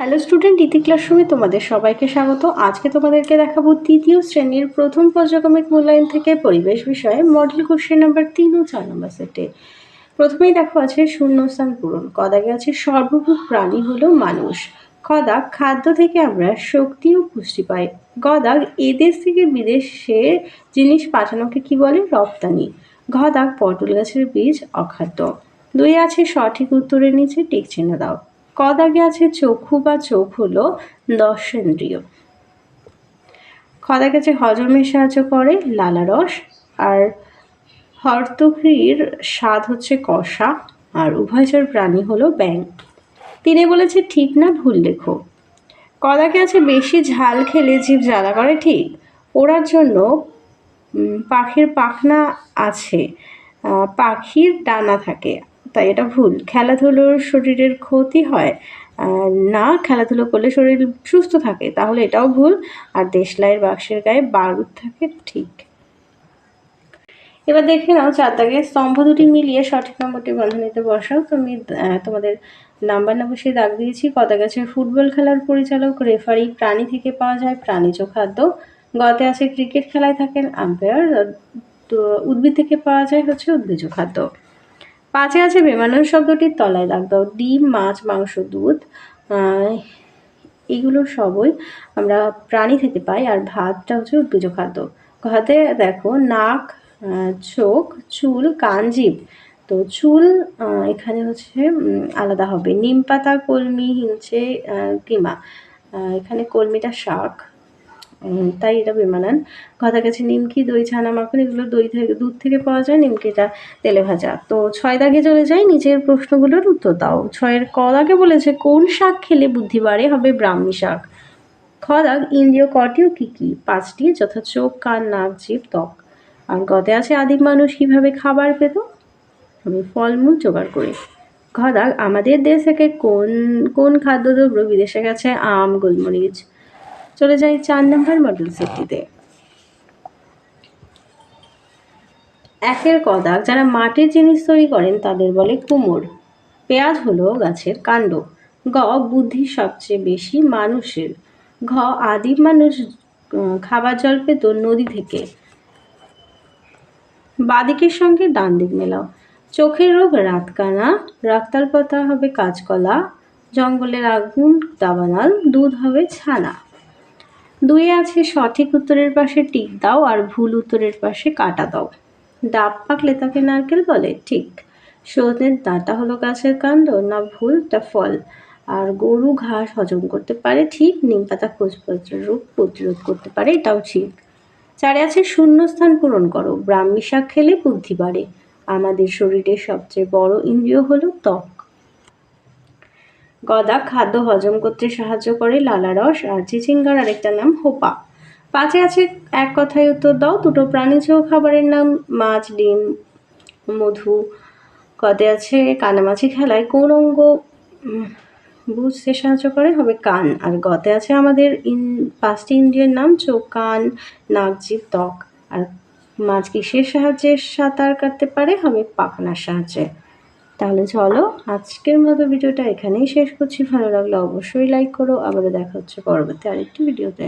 Hello student ইতি ক্লাসরুমে তোমাদের সবাইকে স্বাগত। আজকে তোমাদেরকে দেখাবো তৃতীয় শ্রেণির প্রথম পর্যায়ক্রমিক মূল্যায়ন থেকে পরিবেশ বিষয়ে মডেল কোশ্চেন নাম্বার তিন ও চার নম্বর সেটে প্রথমেই দেখো আছে শূন্যস্থান পূরণ। কদাগে আছে সর্বভূত প্রাণী হলো মানুষ। কদাগ খাদ্য থেকে আমরা শক্তি ও পুষ্টি পাই। গদাগ এদেশ থেকে বিদেশে জিনিস পাঠানোকে কি বলে? রপ্তানি। ঘদাগ পটল গাছের বীজ অখাদ্য। দুই আছে সঠিক উত্তরের নিচে টিক চিহ্ন দাও। কদাগে আছে চক্ষু বা চোখ হলো দর্শেন্দ্রিয় খদা গাছে হজমের সাহায্য করে লালারস আর হর্তক্রির স্বাদ হচ্ছে কষা, আর উভয়চর প্রাণী হলো ব্যাং তিনি বলেছে, ঠিক না, ভুল লেখো। কদাকে আছে বেশি ঝাল খেলে জীব জ্বালা করে, ঠিক। ওড়ার জন্য পাখির পাখনা আছে পাখির ডানা থাকে। তাই এটা ভুল। খেলাধুলোর শরীরের ক্ষতি হয়। না, খেলাধুলো করলে শরীর সুস্থ থাকে, তাহলে এটাও ভুল। আর দেশলাইয়ের বাক্সের গায়ে বারুদ থাকে, ঠিক। এবার দেখে নাও চার দাগে স্তম্ভ দুটি মিলিয়ে সঠিক নম্বরটি বন্ধনীতে বসাও। তুমি তোমাদের নাম্বার না বসিয়ে দাগ দিয়েছি। কদা গেছে? ফুটবল খেলার পরিচালক, রেফারি প্রাণী থেকে পাওয়া যায় প্রাণীজ খাদ্য। গতে আছে ক্রিকেট খেলায় থাকেন আম্পায়ার। উদ্ভিদ থেকে পাওয়া যায় হচ্ছে উদ্ভিজ খাদ্য। পাঁচে আছে বেমানান শব্দটির তলায় দাগ দাও। ডিম, মাছ, মাংস, দুধ এগুলো সবই আমরা প্রাণী থেকে পাই আর ভাতটা হচ্ছে উদ্ভিজ খাদ্য। ঘাতে দেখো নাক চোখ, চুল, কান, জিভ। তো চুল এখানে হচ্ছে আলাদা হবে। নিম পাতা, কলমি হিংচে কিমা। এখানে কলমিটা শাক তাই এটা বেমানান। কথা গেছে, নিমকি, দই, ছানা, মাখন, এগুলো দই থেকে, দুধ থেকে পাওয়া যায়, নিমকিটা তেলে ভাজা। তো ছয় দাগে চলে যাই নিচের প্রশ্নগুলোর উত্তর দাও। ছয়ের ক দাগে বলেছে, কোন শাক খেলে বুদ্ধি বাড়ে? হবে ব্রাহ্মী শাক। খ দাগ, ইন্দ্রিয় কটিও কী কী? পাঁচটি, যথা চোখ, কান, নাক জীব ত্বক। আর গতে আছে, আদিম মানুষ কীভাবে খাবার পেত? আমি ফলমূল জোগাড় করি। ঘ আমাদের দেশ থেকে কোন কোন খাদ্যদ্রব্য বিদেশে গেছে? আম, গোলমরিচ। চলে যাই চার নম্বর মডেল সেটটিতে। একের কদাক যারা মাটির জিনিস তৈরি করেন তাদের বলে কুমোর। পেঁয়াজ হলো গাছের কাণ্ড। গ বুদ্ধি সবচেয়ে বেশি মানুষের। ঘ, আদিম মানুষ খাবার জল পেত নদী থেকে। বাদিকের সঙ্গে ডান দিক মেলাও। চোখের রোগ রাতকানা রাক্তার পাতা হবে কাঁচকলা, জঙ্গলের আগুন, দাবানাল, দুধ হবে ছানা। দুয়ে আছে সঠিক উত্তরের পাশে টিক দাও আর ভুল উত্তরের পাশে কাটা দাও। ডাব পাকলে তাকে নারকেল বলে, ঠিক। সজনের ডাঁটা হলো গাছের কাণ্ড, না ভুল তা ফল। আর গরু ঘাস হজম করতে পারে, ঠিক। নিম পাতা খোঁজপত্রের রোগ প্রতিরোধ করতে পারে, এটাও ঠিক। চারে আছে শূন্যস্থান পূরণ করো, ব্রাহ্মী শাক খেলে বুদ্ধি বাড়ে। আমাদের শরীরের সবচেয়ে বড় ইন্দ্রিয় হলো ত্বক। গদা খাদ্য হজম করতে সাহায্য করে লালা রস আর চিচিঙ্গার আরেকটা নাম হোপা। পাঁচে আছে এক কথায় উত্তর দাও, দুটো প্রাণীজ খাবারের নাম মাছ, ডিম, মধু। কদে আছে কানামাছি খেলায় কোন অঙ্গ বুঝতে সাহায্য করে, হবে কান। আর গতে আছে আমাদের ইন, পাঁচটি ইন্দ্রিয়ের নাম, চোখ, কান, নাক, জিভ, ত্বক। আর মাছ কিসের সাহায্যে সাঁতার কাটতে পারে? হবে পাখনার সাহায্যে। তাহলে চলো আজকের মতো ভিডিওটা এখানেই শেষ করছি। ভালো লাগলে অবশ্যই লাইক করো। আবারও দেখা হচ্ছে পরবর্তী আরেকটি ভিডিওতে।